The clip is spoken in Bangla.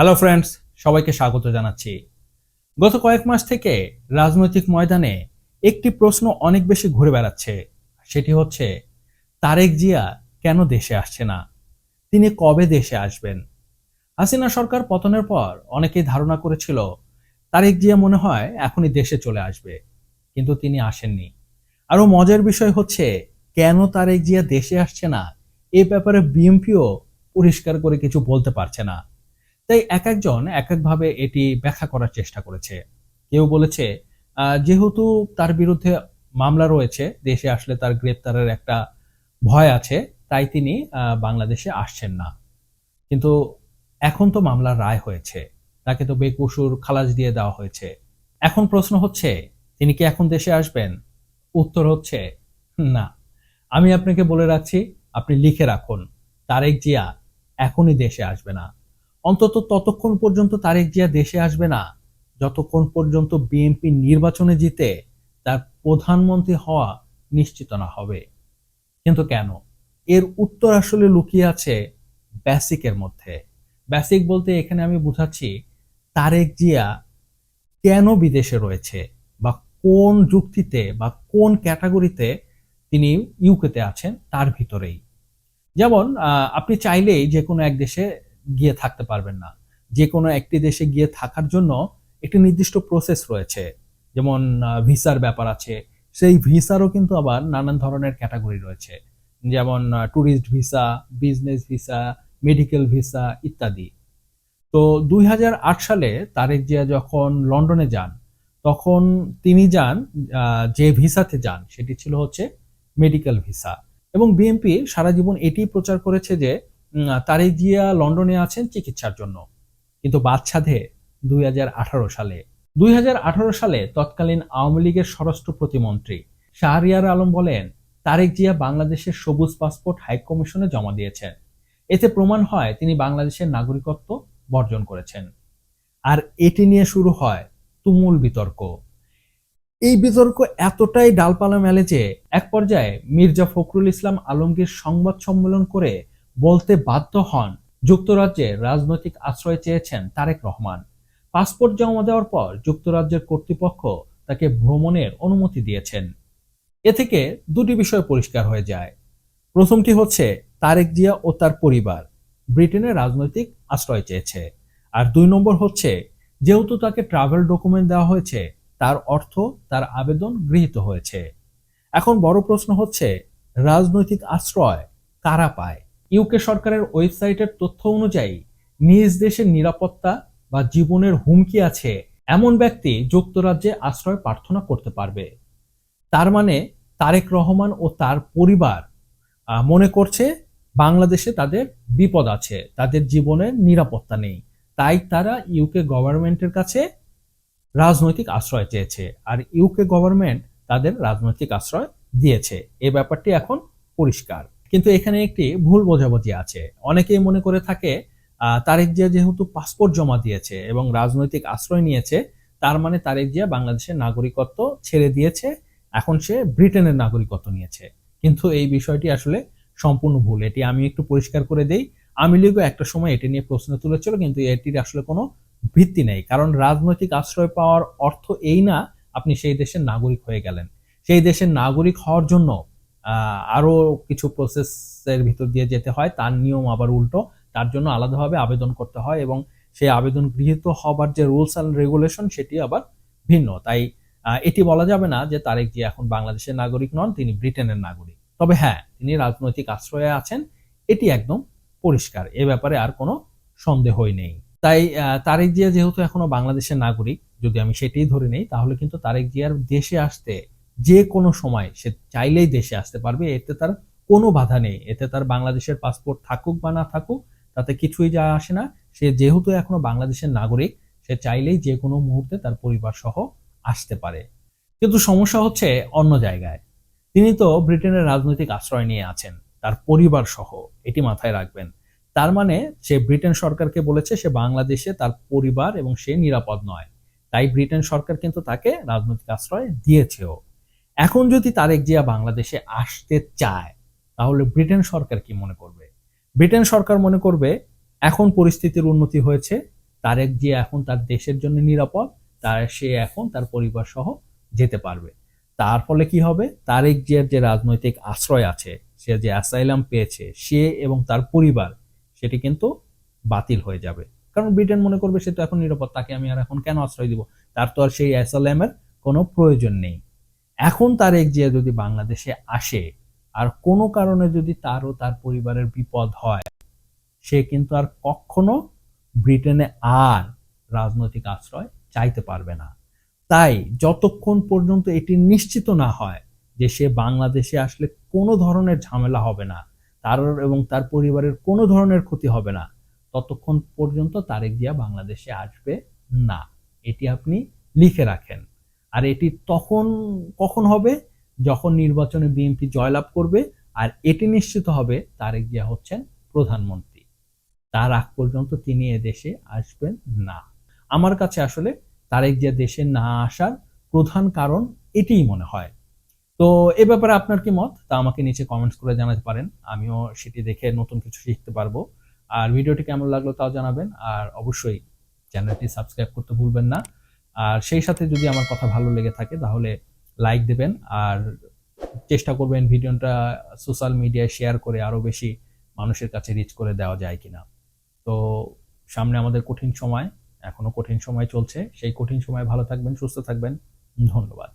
হ্যালো ফ্রেন্ডস সবাইকে স্বাগত জানাচ্ছি। গত কয়েক মাস থেকে রাজনৈতিক ময়দানে একটি প্রশ্ন অনেক বেশি ঘুরে বেড়াচ্ছে। সেটি হচ্ছে, তারেক জিয়া কেন দেশে আসছে না? তিনি কবে দেশে আসবেন? হাসিনা সরকার পতনের পর অনেকেই ধারণা করেছিল, তারেক জিয়া মনে হয় এখনই দেশে চলে আসবে। কিন্তু তিনি আসেননি। আরও মজার বিষয় হচ্ছে, কেন তারেক জিয়া দেশে আসছে না? এ ব্যাপারে বিএমপিও পরিষ্কার করে কিছু বলতে পারছে না। তাই এক একজন এক একভাবে এটি ব্যাখ্যা করার চেষ্টা করেছে। কেউ বলেছে যেহেতু তার বিরুদ্ধে মামলা রয়েছে, দেশে আসলে তার গ্রেপ্তারের একটা ভয় আছে, তাই তিনি বাংলাদেশে আসছেন না। কিন্তু এখন তো মামলার রায় হয়েছে, তাকে তো বেকসুর খালাস দিয়ে দেওয়া হয়েছে। এখন প্রশ্ন হচ্ছে, তিনি কি এখন দেশে আসবেন? উত্তর হচ্ছে, না। আমি আপনাকে বলে রাখছি, আপনি লিখে রাখুন, তারেক জিয়া এখনই দেশে আসবে না। অন্তত ততক্ষণ পর্যন্ত তারেক জিয়া দেশে আসবে না। যতক্ষণ পর্যন্ত বিএনপি নির্বাচনে জিতে তার প্রধানমন্ত্রী হওয়া নিশ্চিত না হবে। কিন্তু কেন? এর উত্তর আসলে লুকিয়ে আছে বেসিকের মধ্যে। বেসিক বলতে এখানে আমি বুঝাচ্ছি, তারেক জিয়া কেন বিদেশে রয়েছে বা কোন যুক্তিতে বা কোন ক্যাটাগরিতে তিনি ইউকেতে আছেন তার ভিতরেই। যেমন আপনি চাইলেই যে কোনো এক দেশে গিয়ে থাকতে পারবেন না। যে কোনো একটি দেশে গিয়ে থাকার জন্য একটি নির্দিষ্ট প্রসেস রয়েছে। যেমন ভিসার ব্যাপার আছে। সেই ভিসারও কিন্তু আবার নানান ধরনের ক্যাটাগরি রয়েছে। যেমন tourist visa business visa medical visa ইত্যাদি। তো দুই হাজার আট সালে তারেক জিয়া যখন লন্ডনে যান, তখন তিনি যান যে ভিসাতে যান, সেটি ছিল হচ্ছে মেডিকেল ভিসা এবং বিএনপি সারা জীবন এটি প্রচার করেছে যে তারেক জিয়া লন্ডনে আছেন চিকিৎসার জন্য। কিন্তু বাদশাধে দুই সালে দুই সালে তৎকালীন আওয়ামী লীগের স্বরাষ্ট্র প্রতিমন্ত্রী শাহরিয়ার আলম বলেন, তারেক জিয়া বাংলাদেশের সবুজ পাসপোর্ট হাই কমিশনে জমা দিয়েছেন। এতে প্রমাণ হয় তিনি বাংলাদেশের নাগরিকত্ব বর্জন করেছেন। আর এটি নিয়ে শুরু হয় তুমুল বিতর্ক। এই বিতর্ক এতটাই ডালপালা মেলে যে, এক পর্যায়ে মির্জা ফখরুল ইসলাম আলমগীর সংবাদ সম্মেলন করে বলতে বাধ্য হন। যুক্তরাজ্যে রাজনৈতিক আশ্রয় চেয়েছেন তারেক রহমান। পাসপোর্ট জমা দেওয়ার পর যুক্তরাজ্যের কর্তৃপক্ষ তাকে ভ্রমণের অনুমতি দিয়েছেন। এ থেকে দুটি বিষয় পরিষ্কার হয়ে যায়। প্রথমটি হচ্ছে তারেক জিয়া ও তার পরিবার ব্রিটেনে রাজনৈতিক আশ্রয় চেয়েছে। আর দুই নম্বর হচ্ছে যেহেতু তাকে ট্রাভেল ডকুমেন্ট দেওয়া হয়েছে, তার অর্থ তার আবেদন গৃহীত হয়েছে। এখন বড় প্রশ্ন হচ্ছে, রাজনৈতিক আশ্রয় কারা পায়? ইউকে সরকারের ওয়েবসাইটের তথ্য অনুযায়ী, নিজ দেশের নিরাপত্তা বা জীবনের হুমকি আছে এমন ব্যক্তি যুক্তরাজ্যে আশ্রয় প্রার্থনা করতে পারবে। তার মানে তারেক রহমান ও তার পরিবার মনে করছে বাংলাদেশে তাদের বিপদ আছে, তাদের জীবনের নিরাপত্তা নেই। তাই তারা ইউকে গভর্নমেন্টের কাছে রাজনৈতিক আশ্রয় চেয়েছে আর ইউকে গভর্নমেন্ট তাদের রাজনৈতিক আশ্রয় দিয়েছে। এ ব্যাপারটি এখন পরিষ্কার। কিন্তু এখানে একটি ভুল বোঝাবুঝি আছে। অনেকেই মনে করে থাকে তারেক জিয়া যেহেতু পাসপোর্ট জমা দিয়েছে এবং রাজনৈতিক আশ্রয় নিয়েছে, তার মানে তারেক জিয়া বাংলাদেশের নাগরিকত্ব ছেড়ে দিয়েছে, এখন সে ব্রিটেনের নাগরিকত্ব নিয়েছে। কিন্তু এই বিষয়টি আসলে সম্পূর্ণ ভুল। এটি আমি একটু পরিষ্কার করে দেই। আমি লীগও একটা সময় এটি নিয়ে প্রশ্ন তুলেছিল, কিন্তু এটির আসলে কোনো ভিত্তি নেই। কারণ রাজনৈতিক আশ্রয় পাওয়ার অর্থ এই না, আপনি সেই দেশের নাগরিক হয়ে গেলেন। সেই দেশের নাগরিক হওয়ার জন্য আহ, আরও কিছু প্রসেসের ভিতর দিয়ে যেতে হয় তার নিয়ম আবার উল্টো। তার জন্য আলাদাভাবে আবেদন করতে হয় এবং সেই আবেদন গৃহীত হবার যে রুলস অ্যান্ড রেগুলেশন সেটি আবার ভিন্ন। তাই এটি বলা যাবে না যে তারেক জি এখন বাংলাদেশের নাগরিক নন তিনি ব্রিটেনের নাগরিক। তবে হ্যাঁ তিনি রাজনৈতিক আশ্রয়ে আছেন এটি একদম পরিষ্কার। এ ব্যাপারে আর কোনো সন্দেহই নেই। তাই তারেক জিয়া যেহেতু এখনও বাংলাদেশের নাগরিক যদি আমি সেটাই ধরে নেই তাহলে কিন্তু তারেক জিয়ার দেশে আসতে যে কোনো সময় সে চাইলেই দেশে আসতে পারবে, এতে তার কোনো বাধা নেই। এতে তার বাংলাদেশের পাসপোর্ট থাকুক বা না থাকুক, তাতে কিছুই যা আসে না। সে যেহেতু এখনও বাংলাদেশের নাগরিক, সে চাইলেই যে কোনো মুহূর্তে তার পরিবার সহ আসতে পারে। কিন্তু সমস্যা হচ্ছে অন্য জায়গায়। তিনি তো ব্রিটেনের রাজনৈতিক আশ্রয় নিয়ে আছেন, তার পরিবার সহ, এটি মাথায় রাখবেন। তার মানে সে ব্রিটেন সরকারকে বলেছে সে বাংলাদেশে তার পরিবার এবং সে নিরাপদ নয়। তাই ব্রিটেন সরকার কিন্তু তাকে রাজনৈতিক আশ্রয় দিয়েছেও। এখন যদি তারেক জিয়া বাংলাদেশে আসতে চায়, তাহলে ব্রিটেন সরকার কি মনে করবে? ব্রিটেন সরকার মনে করবে, এখন পরিস্থিতির উন্নতি হয়েছে, তারেক জিয়া এখন তার দেশের জন্য নিরাপদ তার সে এখন তার পরিবার সহ যেতে পারবে। তার ফলে কি হবে? তারেক জিয়ার যে রাজনৈতিক আশ্রয় আছে, সে যে অ্যাসাইলাম পেয়েছে, সে এবং তার পরিবার, সেটি কিন্তু বাতিল হয়ে যাবে। কারণ ব্রিটেন মনে করবে, সে তো এখন নিরাপদ, তাকে আমি আর এখন কেন আশ্রয় দিব? তার তো আর সেই অ্যাসাইলামের কোনো প্রয়োজন নেই। এখন তারেক জিয়া যদি বাংলাদেশে আসে, আর কোনো কারণে যদি তারও তার পরিবারের বিপদ হয়, সে কিন্তু আর কখনো ব্রিটেনে আর রাজনৈতিক আশ্রয় চাইতে পারবে না। তাই যতক্ষণ পর্যন্ত এটি নিশ্চিত না হয় যে সে বাংলাদেশে আসলে কোনো ধরনের ঝামেলা হবে না, তার এবং তার পরিবারের কোনো ধরনের ক্ষতি হবে না, ততক্ষণ পর্যন্ত তারেক জিয়া বাংলাদেশে আসবে না। এটি আপনি লিখে রাখেন। আর এটি তখন কখন হবে? যখন নির্বাচনে বিএনপি জয়লাভ করবে, আর এটি নিশ্চিত হবে তারেক জিয়া হচ্ছেন প্রধানমন্ত্রী। তার আগ পর্যন্ত তিনি দেশে আসবেন না। আমার কাছে আসলে তারেক জিয়া দেশে না আসার প্রধান কারণ এটিই মনে হয়। তো এ ব্যাপারে আপনার কি মত? তা আমাকে নিচে কমেন্টস করে জানাতে পারেন। আমিও সেটি দেখে নতুন কিছু শিখতে পারব। আর ভিডিওটি কেমন লাগল তাও জানাবেন। আর অবশ্যই চ্যানেলটি সাবস্ক্রাইব করতে ভুলবেন না। আর সেই সাথে যদি আমার কথা ভালো লেগে থাকে, তাহলে লাইক দেবেন। আর চেষ্টা করবেন ভিডিওটা সোশ্যাল মিডিয়ায় শেয়ার করে আরও বেশি মানুষের কাছে রিচ করে দেওয়া যায় কিনা। তো সামনে আমাদের কঠিন সময় এখনও কঠিন সময় চলছে। সেই কঠিন সময় ভালো থাকবেন, সুস্থ থাকবেন। ধন্যবাদ।